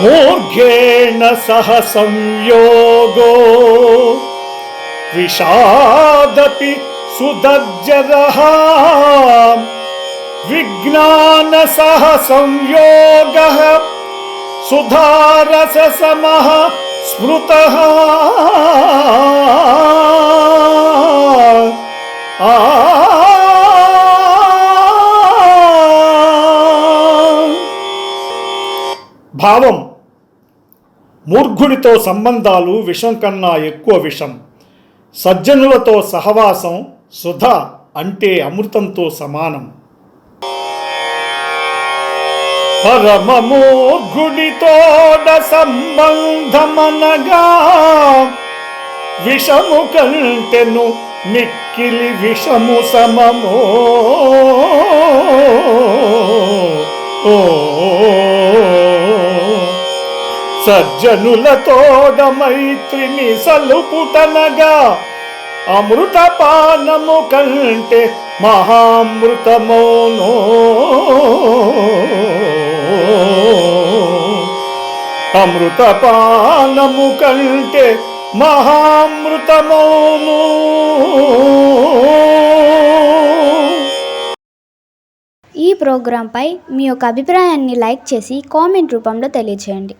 मूर्घेण सह संयोगो। विषादपि सुदज्जरः संयोग। संयोगः सुधारससमः स्मृतः। భావం మూర్ఘుడితో సంబంధాలు విషం కన్నా ఎక్కువ విషం సజ్జనులతో సహవాసం సుధ అంటే అమృతంతో సమానం. పరమమూర్ఘుడితోడ సంబంధమనగా విషము కంటెను మిక్కిలి విషము సమమో. సజ్జనులతోడ మైత్రిని సలుపుటనగా అమృతపానము కంటే మహామృతమోనో అమృత పానము కంటే మహామృతమోను ఈ ప్రోగ్రాంపై మీ యొక్క అభిప్రాయాన్ని లైక్ చేసి కామెంట్ రూపంలో తెలియజేయండి